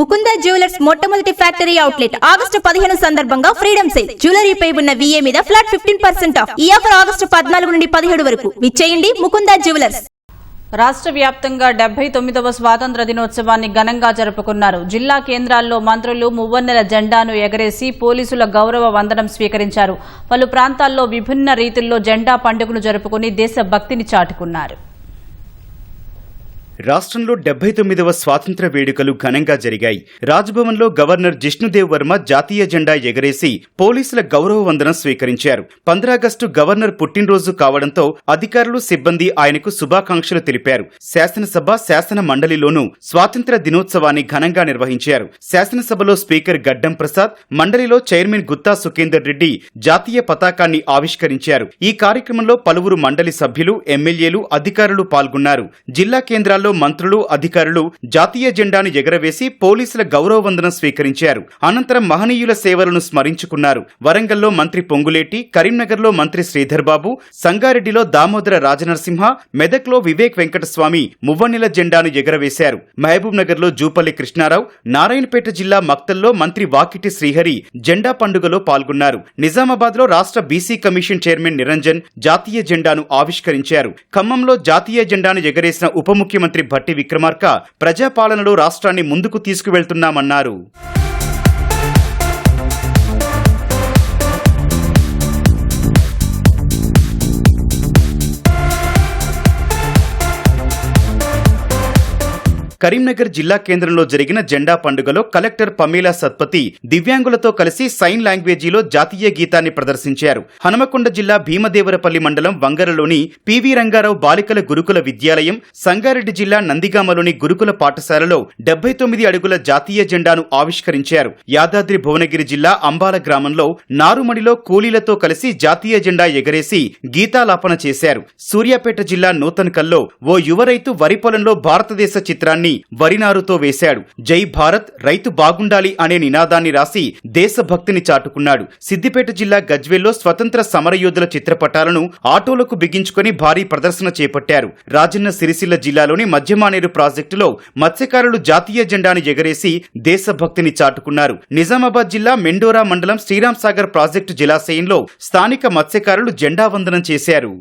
Mukunda jewellers మొట్టమొదటి factory outlet August పదిహేను సందర్భంగా ఫ్రీడమ్ సేల్. జ్యువెలరీపై ఉన్న విఏ మీద ఫ్లాట్ ఫిఫ్టీన్ పర్సెంట్ ఆఫ్. ఈ ఆఫర్ ఆగస్టు పద్నాలుగు నుండి పదిహేడు వరకు. విచ్చేయండి ముకుంద జ్యువెలర్స్. రాష్ట్ర వ్యాప్తంగా డెబ్బై తొమ్మిదవ స్వాతంత్ర దినోత్సవాన్ని ఘనంగా జరుపుకున్నారు. జిల్లా కేంద్రాల్లో మంత్రులు మువ్వన్నెల జెండాను ఎగరేసి పోలీసుల గౌరవ వందనం స్వీకరించారు. పలు ప్రాంతాల్లో విభిన్న రీతుల్లో జెండా పండుగను జరుపుకుని దేశభక్తిని చాటుకున్నారు. రాష్ట్రంలో డెబ్బై తొమ్మిదవ స్వాతంత్ర వేడుకలు ఘనంగా జరిగాయి. రాజ్భవన్లో గవర్నర్ జిష్ణుదేవ్ వర్మ జాతీయ జెండా ఎగరేసి పోలీసుల గౌరవ వందనం స్వీకరించారు. పంద్రాగస్టు గవర్నర్ పుట్టినరోజు కావడంతో అధికారులు సిబ్బంది ఆయనకు శుభాకాంక్షలు తెలిపారు. శాసనసభ శాసన మండలిలోనూ స్వాతంత్ర దినోత్సవాన్ని ఘనంగా నిర్వహించారు. శాసనసభలో స్పీకర్ గడ్డం ప్రసాద్ మండలిలో చైర్మన్ గుత్తా సుఖేందర్ రెడ్డి జాతీయ పతాకాన్ని ఆవిష్కరించారు. ఈ కార్యక్రమంలో పలువురు మండలి సభ్యులు ఎమ్మెల్యేలు అధికారులు పాల్గొన్నారు. జిల్లా కేంద్రాల్లో మంత్రులు అధికారులు జాతీయ జెండాను ఎగరవేసి పోలీసుల గౌరవవందనం స్వీకరించారు. అనంతరం మహనీయుల సేవలను స్మరించుకున్నారు. వరంగల్లో మంత్రి పొంగులేటి కరీంనగర్లో మంత్రి శ్రీధర్ బాబు సంగారెడ్డిలో దామోదర రాజనరసింహ మెదక్లో వివేక్ వెంకటస్వామి మువ్వన్నెల జెండాను ఎగరవేశారు. మహబూబ్ నగర్లో జూపల్లి కృష్ణారావు నారాయణపేట జిల్లా మక్తల్లో మంత్రి వాకిటి శ్రీహరి జెండా పండుగలో పాల్గొన్నారు. నిజామాబాద్లో రాష్ట్ర బీసీ కమిషన్ చైర్మన్ నిరంజన్ జాతీయ జెండాను ఆవిష్కరించారు. ఖమ్మంలో జాతీయ జెండాను ఎగరేసిన ఉప ముఖ్యమంత్రి భట్టి విక్రమార్క ప్రజాపాలనలో రాష్ట్రాన్ని ముందుకు తీసుకువెళ్తున్నామన్నారు. కరీంనగర్ జిల్లా కేంద్రంలో జరిగిన జెండా పండుగలో కలెక్టర్ పమేలా సత్పతి దివ్యాంగులతో కలిసి సైన్ లాంగ్వేజీలో జాతీయ గీతాన్ని ప్రదర్శించారు. హనుమకొండ జిల్లా భీమదేవరపల్లి మండలం వంగరలోని పివి రంగారావు బాలికల గురుకుల విద్యాలయం సంగారెడ్డి జిల్లా నందిగామలోని గురుకుల పాఠశాలలో డెబ్బై తొమ్మిది అడుగుల జాతీయ జెండాను ఆవిష్కరించారు. యాదాద్రి భువనగిరి జిల్లా అంబాల గ్రామంలో నారుమడిలో కూలీలతో కలిసి జాతీయ జెండా ఎగరేసి గీతాలాపన చేశారు. సూర్యాపేట జిల్లా నూతన్కల్లో ఓ యువ రైతు వరి పొలంలో భారతదేశ చిత్రాన్ని వరినారుతో వేశాడు. జై భారత్ రైతు బాగుండాలి అనే నినాదాన్ని రాసి దేశభక్తిని చాటుకున్నాడు. సిద్దిపేట జిల్లా గజ్వేల్లో స్వతంత్ర సమరయోధుల చిత్రపటాలను ఆటోలకు బిగించుకుని భారీ ప్రదర్శన చేపట్టారు. రాజన్న సిరిసిల్ల జిల్లాలోని మధ్యమానేరు ప్రాజెక్టులో మత్స్యకారులు జాతీయ జెండాను ఎగరేసి దేశభక్తిని చాటుకున్నారు. నిజామాబాద్ జిల్లా మెండోరా మండలం శ్రీరామ్ సాగర్ ప్రాజెక్టు జలాశయంలో స్థానిక మత్స్యకారులు జెండా వందనం చేశారు.